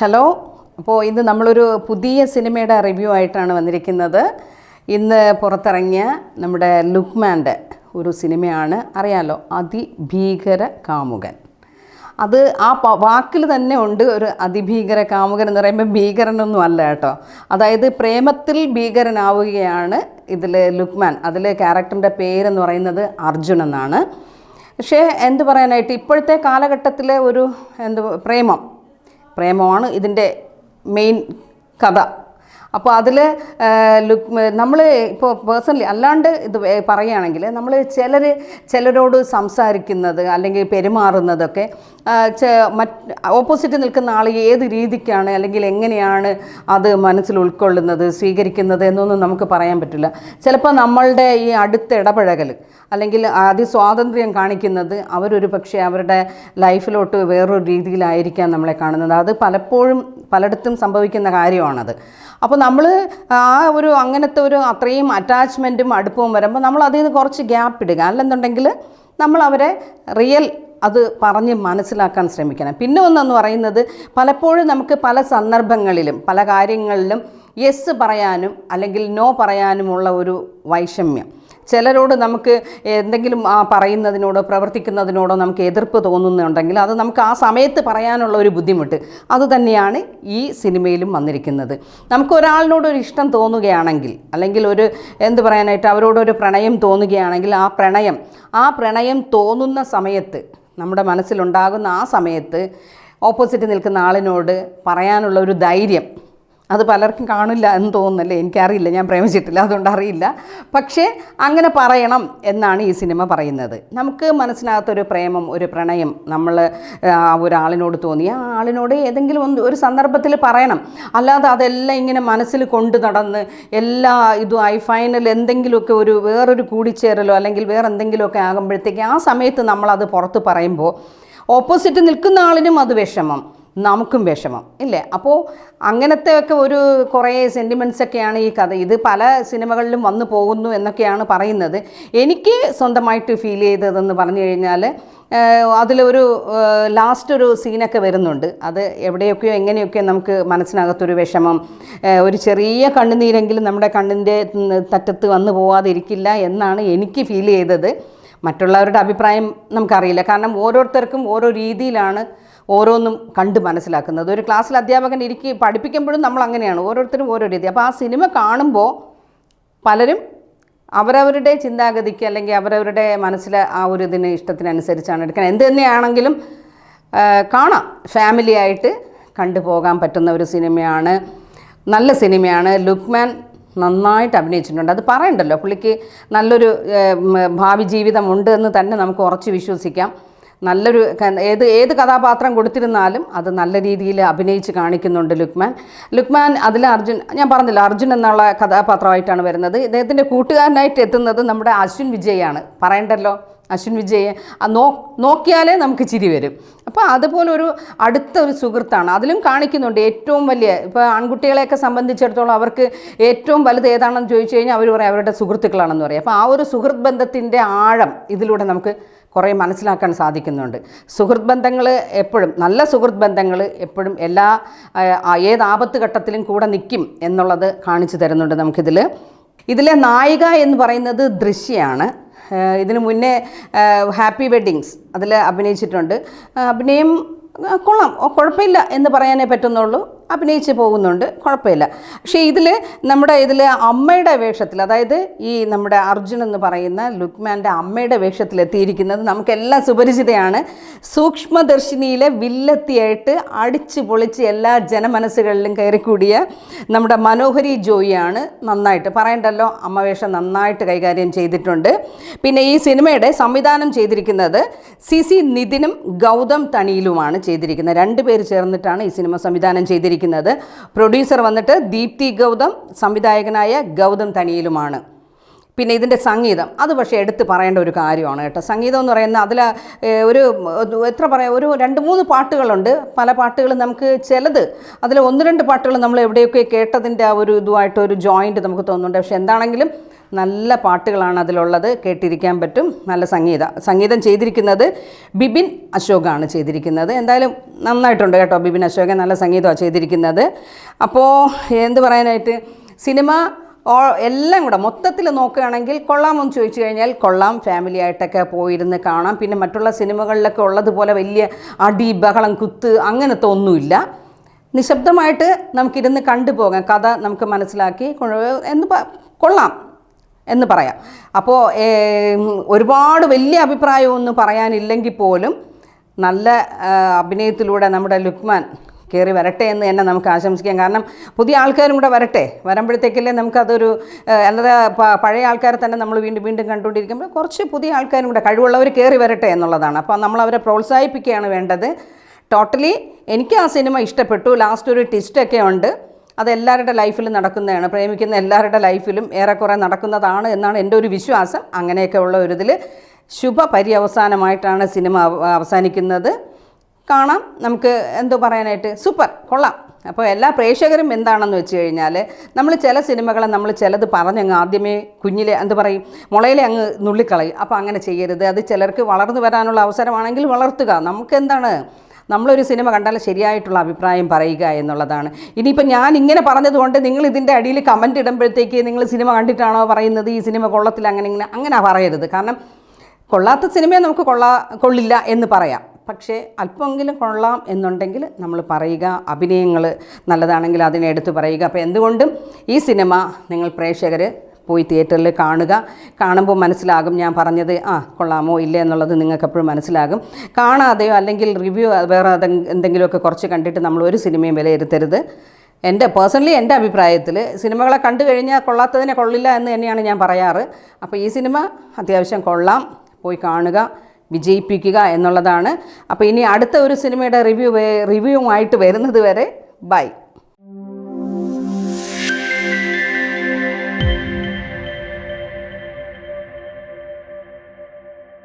Hello അപ്പോൾ ഇന്ന് നമ്മളൊരു പുതിയ സിനിമയുടെ റിവ്യൂ ആയിട്ടാണ് വന്നിരിക്കുന്നത്. ഇന്ന് പുറത്തിറങ്ങിയ നമ്മുടെ ലുക്മാന്റെ ഒരു സിനിമയാണ്. അറിയാലോ അതിഭീകര കാമുകൻ. അത് ആ വാക്കിൽ തന്നെ ഉണ്ട് ഒരു അതിഭീകര കാമുകൻ എന്ന് പറയുമ്പോൾ ഭീകരനൊന്നും അല്ല കേട്ടോ. അതായത് പ്രേമത്തിൽ ഭീകരനാവുകയാണ് ഇതിൽ ലുക്മാൻ. അതിൽ ക്യാരക്ടറിന്റെ പേരെന്ന് പറയുന്നത് അർജുൻ എന്നാണ്. പക്ഷേ എന്ത് പറയാനായിട്ട് ഇപ്പോഴത്തെ കാലഘട്ടത്തിലെ ഒരു എന്ത് പ്രേമം പ്രേമമാണ് ഇതിന്റെ മെയിൻ കഥ. അപ്പോൾ അതിൽ ലുക്ക് നമ്മൾ ഇപ്പോൾ പേഴ്സണലി അല്ലാണ്ട് ഇത് പറയുകയാണെങ്കിൽ നമ്മൾ ചിലർ ചിലരോട് സംസാരിക്കുന്നത് അല്ലെങ്കിൽ പെരുമാറുന്നതൊക്കെ മറ്റ് ഓപ്പോസിറ്റ് നിൽക്കുന്ന ആൾ ഏത് രീതിക്കാണ് അല്ലെങ്കിൽ എങ്ങനെയാണ് അത് മനസ്സിൽ ഉൾക്കൊള്ളുന്നത് സ്വീകരിക്കുന്നത് എന്നൊന്നും നമുക്ക് പറയാൻ പറ്റില്ല. ചിലപ്പോൾ നമ്മളുടെ ഈ അടുത്ത ഇടപഴകൽ അല്ലെങ്കിൽ അതിസ്വാതന്ത്ര്യം കാണിക്കുന്നത് അവരൊരു പക്ഷേ അവരുടെ ലൈഫിലോട്ട് വേറൊരു രീതിയിലായിരിക്കാം നമ്മളെ കാണുന്നത്. അത് പലപ്പോഴും പലയിടത്തും സംഭവിക്കുന്ന കാര്യമാണത്. അപ്പോൾ നമ്മൾ ആ ഒരു അങ്ങനത്തെ ഒരു അത്രയും അറ്റാച്ച്മെന്റും അടുപ്പവും വരുമ്പോൾ നമ്മൾ അതിൽ നിന്ന് കുറച്ച് ഗ്യാപ്പ് ഇടുക. അല്ലെന്നുണ്ടെങ്കിൽ നമ്മൾ അവരെ റിയൽ അത് പറഞ്ഞ് മനസ്സിലാക്കാൻ ശ്രമിക്കണം. പിന്നെ ഒന്നെന്ന് പറയുന്നത് പലപ്പോഴും നമുക്ക് പല സന്ദർഭങ്ങളിലും പല കാര്യങ്ങളിലും യെസ് പറയാനും അല്ലെങ്കിൽ നോ പറയാനുമുള്ള ഒരു വൈഷമ്യം. ചിലരോട് നമുക്ക് എന്തെങ്കിലും പറയുന്നതിനോടോ പ്രവർത്തിക്കുന്നതിനോടോ നമുക്ക് എതിർപ്പ് തോന്നുന്നുണ്ടെങ്കിൽ അത് നമുക്ക് ആ സമയത്ത് പറയാനുള്ള ഒരു ബുദ്ധിമുട്ട്. അത് തന്നെയാണ് ഈ സിനിമയിലും വന്നിരിക്കുന്നത്. നമുക്ക് ഒരാളിനോട് ഒരു ഇഷ്ടം തോന്നുകയാണെങ്കിൽ അല്ലെങ്കിൽ ഒരു എന്ത് പറയാനായിട്ട് അവരോടൊരു പ്രണയം തോന്നുകയാണെങ്കിൽ ആ പ്രണയം ആ പ്രണയം തോന്നുന്ന സമയത്ത് നമ്മുടെ മനസ്സിലുണ്ടാകുന്ന ആ സമയത്ത് ഓപ്പോസിറ്റ് നിൽക്കുന്ന ആളിനോട് പറയാനുള്ള ഒരു ധൈര്യം അത് പലർക്കും കാണില്ല എന്ന് തോന്നുന്നല്ലേ? എനിക്കറിയില്ല ഞാൻ പ്രേമിച്ചിട്ടില്ല അതുകൊണ്ട് അറിയില്ല. പക്ഷേ അങ്ങനെ പറയണം എന്നാണ് ഈ സിനിമ പറയുന്നത്. നമുക്ക് മനസ്സിനകത്തൊരു പ്രേമം ഒരു പ്രണയം നമ്മൾ ഒരാളിനോട് തോന്നി. ആ ആളിനോട് ഏതെങ്കിലും ഒന്ന് ഒരു സന്ദർഭത്തിൽ പറയണം. അല്ലാതെ അതെല്ലാം ഇങ്ങനെ മനസ്സിൽ കൊണ്ട് നടന്ന് എല്ലാ ഐ ഫൈനൽ എന്തെങ്കിലുമൊക്കെ ഒരു വേറൊരു കൂടിച്ചേരലോ അല്ലെങ്കിൽ വേറെ എന്തെങ്കിലുമൊക്കെ ആകുമ്പോഴത്തേക്ക് ആ സമയത്ത് നമ്മളത് പുറത്ത് പറയുമ്പോൾ ഓപ്പോസിറ്റ് നിൽക്കുന്ന ആളിനും അത് വിഷമം. നമുക്കും വിഷമം ഇല്ലേ? അപ്പോൾ അങ്ങനത്തെ ഒക്കെ ഒരു കുറേ സെന്റിമെന്റ്സ് ഒക്കെയാണ് ഈ കഥ. ഇത് പല സിനിമകളിലും വന്നു പോകുന്നു എന്നൊക്കെയാണ് പറയുന്നത്. എനിക്ക് സ്വന്തമായിട്ട് ഫീൽ ചെയ്തതെന്ന് പറഞ്ഞു കഴിഞ്ഞാൽ അതിലൊരു ലാസ്റ്റ് ഒരു സീനൊക്കെ വരുന്നുണ്ട്. അത് എവിടെയൊക്കെയോ എങ്ങനെയൊക്കെയോ നമുക്ക് മനസ്സിനകത്തൊരു വിഷമം ഒരു ചെറിയ കണ്ണുനീരെങ്കിലും നമ്മുടെ കണ്ണിന്റെ തറ്റത്ത് വന്നു പോവാതിരിക്കില്ല എന്നാണ് എനിക്ക് ഫീൽ ചെയ്തത്. മറ്റുള്ളവരുടെ അഭിപ്രായം നമുക്കറിയില്ല. കാരണം ഓരോരുത്തർക്കും ഓരോ രീതിയിലാണ് ഓരോന്നും കണ്ട് മനസ്സിലാക്കുന്നത്. ഒരു ക്ലാസ്സിൽ അധ്യാപകൻ ഇരിക്കി പഠിപ്പിക്കുമ്പോഴും നമ്മൾ അങ്ങനെയാണ്. ഓരോരുത്തരും ഓരോ രീതി. അപ്പോൾ ആ സിനിമ കാണുമ്പോൾ പലരും അവരവരുടെ ചിന്താഗതിക്ക് അല്ലെങ്കിൽ അവരവരുടെ മനസ്സിൽ ആ ഒരു ഇതിന് ഇഷ്ടത്തിനനുസരിച്ചാണ് എടുക്കുന്നത്. എന്ത് തന്നെയാണെങ്കിലും കാണാം. ഫാമിലി ആയിട്ട് കണ്ടുപോകാൻ പറ്റുന്ന ഒരു സിനിമയാണ്. നല്ല സിനിമയാണ്. ലുക്മാൻ നന്നായിട്ട് അഭിനയിച്ചിട്ടുണ്ട്. അത് പറയണ്ടല്ലോ. പുള്ളിക്ക് നല്ലൊരു ഭാവി ജീവിതം ഭാവി ജീവിതമുണ്ട് എന്ന് തന്നെ നമുക്ക് ഉറച്ച് വിശ്വസിക്കാം. നല്ലൊരു ഏത് ഏത് കഥാപാത്രം കൊടുത്തിരുന്നാലും അത് നല്ല രീതിയിൽ അഭിനയിച്ച് കാണിക്കുന്നുണ്ട് ലുക്മാൻ. ലുക്മാൻ അതിൽ അർജുൻ ഞാൻ പറഞ്ഞില്ല അർജുൻ എന്നുള്ള കഥാപാത്രമായിട്ടാണ് വരുന്നത്. ഇദ്ദേഹത്തിന്റെ കൂട്ടുകാരനായിട്ട് എത്തുന്നത് നമ്മുടെ അശ്വിൻ വിജയാണ്. പറയണ്ടല്ലോ അശ്വിൻ വിജയ്. നോ നോക്കിയാലേ നമുക്ക് ചിരി വരും. അപ്പോൾ അതുപോലെ ഒരു അടുത്ത ഒരു സുഹൃത്താണ്. അതിലും കാണിക്കുന്നുണ്ട് ഏറ്റവും വലിയ ഇപ്പോൾ ആൺകുട്ടികളെയൊക്കെ സംബന്ധിച്ചിടത്തോളം അവർക്ക് ഏറ്റവും വലുത് ഏതാണെന്ന് ചോദിച്ചു കഴിഞ്ഞാൽ അവർ പറയും അവരുടെ സുഹൃത്തുക്കളാണെന്ന് പറയും. അപ്പോൾ ആ ഒരു സുഹൃത്ത് ബന്ധത്തിന്റെ ആഴം ഇതിലൂടെ നമുക്ക് കുറേ മനസ്സിലാക്കാൻ സാധിക്കുന്നുണ്ട്. സുഹൃത്ത് ബന്ധങ്ങൾ എപ്പോഴും നല്ല സുഹൃത്ത് ബന്ധങ്ങൾ എപ്പോഴും എല്ലാ ഏത് ആപത്ത് ഘട്ടത്തിലും കൂടെ നിൽക്കും എന്നുള്ളത് കാണിച്ചു തരുന്നുണ്ട് നമുക്കിതിൽ. ഇതിലെ നായിക എന്ന് പറയുന്നത് ദൃശ്യയാണ് ഇതിനു മുന്നേ ഹാപ്പി വെഡ്ഡിങ്സ് അതിൽ അഭിനയിച്ചിട്ടുണ്ട്. അഭിനയം കൊള്ളാം കുഴപ്പമില്ല എന്ന് പറയാനേ പറ്റുന്നുള്ളൂ. അഭിനയിച്ച് പോകുന്നുണ്ട്. കുഴപ്പമില്ല. പക്ഷേ ഇതിൽ നമ്മുടെ ഇതിൽ അമ്മയുടെ വേഷത്തിൽ അതായത് ഈ നമ്മുടെ അർജുൻ എന്ന് പറയുന്ന ലുക്മാന്റെ അമ്മയുടെ വേഷത്തിൽ എത്തിയിരിക്കുന്നത് നമുക്കെല്ലാം സുപരിചിതയാണ്. സൂക്ഷ്മദർശിനിയിലെ വില്ലത്തിയായിട്ട് അടിച്ച് പൊളിച്ച് എല്ലാ ജനമനസ്സുകളിലും കയറിക്കൂടിയ നമ്മുടെ മനോഹരി ജോയിയാണ് നന്നായിട്ട് പറയണ്ടല്ലോ. അമ്മ വേഷം നന്നായിട്ട് കൈകാര്യം ചെയ്തിട്ടുണ്ട്. പിന്നെ ഈ സിനിമയുടെ സംവിധാനം ചെയ്തിരിക്കുന്നത് സി സി നിതിനും ഗൗതം തണിയിലുമാണ് ചെയ്തിരിക്കുന്നത്. രണ്ട് പേര് ചേർന്നിട്ടാണ് ഈ സിനിമ സംവിധാനം ചെയ്തിരിക്കുന്നത്. പ്രൊഡ്യൂസർ വന്നിട്ട് ദീപ്തി ഗൗതം സംവിധായകനായ ഗൗതം തനിയിലുമാണ്. പിന്നെ ഇതിന്റെ സംഗീതം. അത് പക്ഷേ എടുത്ത് പറയേണ്ട ഒരു കാര്യമാണ് കേട്ടോ. സംഗീതം എന്ന് പറയുന്ന അതിൽ ഒരു എത്ര പറയാം ഒരു രണ്ട് മൂന്ന് പാട്ടുകളുണ്ട്. പല പാട്ടുകളും നമുക്ക് ചിലത് അതിൽ ഒന്ന് രണ്ട് പാട്ടുകൾ നമ്മൾ എവിടെയൊക്കെ കേട്ടതിന്റെ ആ ഒരു ഇതുമായിട്ട് ഒരു ജോയിന്റ് നമുക്ക് തോന്നുന്നുണ്ട്. പക്ഷേ എന്താണെങ്കിലും നല്ല പാട്ടുകളാണ് അതിലുള്ളത് കേട്ടിരിക്കാൻ പറ്റും. നല്ല സംഗീത സംഗീതം ചെയ്തിരിക്കുന്നത് ബിബിൻ അശോകാണ് ചെയ്തിരിക്കുന്നത്. എന്തായാലും നന്നായിട്ടുണ്ട് കേട്ടോ ബിബിൻ അശോകൻ നല്ല സംഗീതമാണ് ചെയ്തിരിക്കുന്നത്. അപ്പോൾ എന്ത് പറയാനായിട്ട്? സിനിമ എല്ലാം കൂടെ മൊത്തത്തിൽ നോക്കുകയാണെങ്കിൽ കൊള്ളാമെന്ന് ചോദിച്ചു കഴിഞ്ഞാൽ കൊള്ളാം. ഫാമിലി ആയിട്ടൊക്കെ പോയിരുന്ന് കാണാം. പിന്നെ മറ്റുള്ള സിനിമകളിലൊക്കെ ഉള്ളതുപോലെ വലിയ അടി ബഹളം കുത്ത് അങ്ങനത്തെ ഒന്നുമില്ല. നിശബ്ദമായിട്ട് നമുക്കിരുന്ന് കണ്ടുപോകാം. കഥ നമുക്ക് മനസ്സിലാക്കി എന്ന് കൊള്ളാം. എന്ന് പറയാം. അപ്പോൾ ഒരുപാട് വലിയ അഭിപ്രായമൊന്നും പറയാനില്ലെങ്കിൽ പോലും നല്ല അഭിനയത്തിലൂടെ നമ്മുടെ ലുക്മാൻ കയറി വരട്ടെ എന്ന് തന്നെ നമുക്ക് ആശംസിക്കാം. കാരണം പുതിയ ആൾക്കാരും കൂടെ വരട്ടെ. വരുമ്പോഴത്തേക്കല്ലേ നമുക്കതൊരു അല്ലാതെ പഴയ ആൾക്കാരെ തന്നെ നമ്മൾ വീണ്ടും വീണ്ടും കണ്ടുകൊണ്ടിരിക്കുമ്പോൾ കുറച്ച് പുതിയ ആൾക്കാരും കൂടെ കഴിവുള്ളവർ കയറി വരട്ടെ എന്നുള്ളതാണ്. അപ്പോൾ നമ്മൾ അവരെ പ്രോത്സാഹിപ്പിക്കുകയാണ് വേണ്ടത്. ടോട്ടലി എനിക്ക് ആ സിനിമ ഇഷ്ടപ്പെട്ടു. ലാസ്റ്റ് ഒരു ട്വിസ്റ്റൊക്കെ ഉണ്ട്. അത് ലൈഫിലും നടക്കുന്നതാണ്. പ്രേമിക്കുന്ന എല്ലാവരുടെ ലൈഫിലും ഏറെക്കുറെ നടക്കുന്നതാണ് എന്നാണ് എന്റെ ഒരു വിശ്വാസം. അങ്ങനെയൊക്കെ ഉള്ള ഒരു ഇതിൽ ശുഭ പര്യവസാനമായിട്ടാണ് സിനിമ അവസാനിക്കുന്നത്. കാണാം. നമുക്ക് എന്തോ പറയാനായിട്ട്? സൂപ്പർ. കൊള്ളാം. അപ്പോൾ എല്ലാ പ്രേക്ഷകരും എന്താണെന്ന് വെച്ച് കഴിഞ്ഞാൽ നമ്മൾ ചില സിനിമകളെ നമ്മൾ ചിലത് പറഞ്ഞങ്ങ് ആദ്യമേ കുഞ്ഞിലെ എന്ത് പറയും? മുളയിലെ അങ്ങ് നുള്ളിക്കളയും. അപ്പോൾ അങ്ങനെ ചെയ്യരുത്. അത് ചിലർക്ക് വളർന്നു വരാനുള്ള അവസരമാണെങ്കിൽ വളർത്തുക. നമുക്ക് എന്താണ് നമ്മളൊരു സിനിമ കണ്ടാൽ ശരിയായിട്ടുള്ള അഭിപ്രായം പറയുക എന്നുള്ളതാണ്. ഇനിയിപ്പോൾ ഞാൻ ഇങ്ങനെ പറഞ്ഞതുകൊണ്ട് നിങ്ങൾ ഇതിന്റെ അടിയിൽ കമന്റ് ഇടുമ്പോഴത്തേക്ക് നിങ്ങൾ സിനിമ കണ്ടിട്ടാണോ പറയുന്നത്? ഈ സിനിമ കൊള്ളത്തില്ല അങ്ങനെ ഇങ്ങനെ അങ്ങനെ പറയരുത്. കാരണം കൊള്ളാത്ത സിനിമയെ നമുക്ക് കൊള്ളാ കൊള്ളില്ല എന്ന് പറയാം. പക്ഷേ അല്പമെങ്കിലും കൊള്ളാം എന്നുണ്ടെങ്കിൽ നമ്മൾ പറയുക അഭിനയങ്ങൾ നല്ലതാണെങ്കിൽ അതിനെ എടുത്തു പറയുക. അപ്പോൾ എന്തുകൊണ്ടും ഈ സിനിമ നിങ്ങൾ പ്രേക്ഷകർ പോയി തിയേറ്ററിൽ കാണുക. കാണുമ്പോൾ മനസ്സിലാകും ഞാൻ പറഞ്ഞത് ആ കൊള്ളാമോ ഇല്ലേ? എന്നുള്ളത് നിങ്ങൾക്ക് എപ്പോഴും മനസ്സിലാകും. കാണാതെയോ അല്ലെങ്കിൽ റിവ്യൂ വേറെ എന്തെങ്കിലുമൊക്കെ കുറച്ച് കണ്ടിട്ട് നമ്മൾ ഒരു സിനിമയും വിലയിരുത്തരുത്. എന്റെ പേഴ്സണലി എന്റെ അഭിപ്രായത്തിൽ സിനിമകളെ കണ്ടു കഴിഞ്ഞാൽ കൊള്ളാത്തതിനെ കൊള്ളില്ല എന്ന് തന്നെയാണ് ഞാൻ പറയാറ്. അപ്പോൾ ഈ സിനിമ അത്യാവശ്യം കൊള്ളാം പോയി കാണുക വിജയിപ്പിക്കുക എന്നുള്ളതാണ്. അപ്പോൾ ഇനി അടുത്ത ഒരു സിനിമയുടെ റിവ്യൂ റിവ്യൂവുമായിട്ട് വരുന്നത് വരെ ബൈ.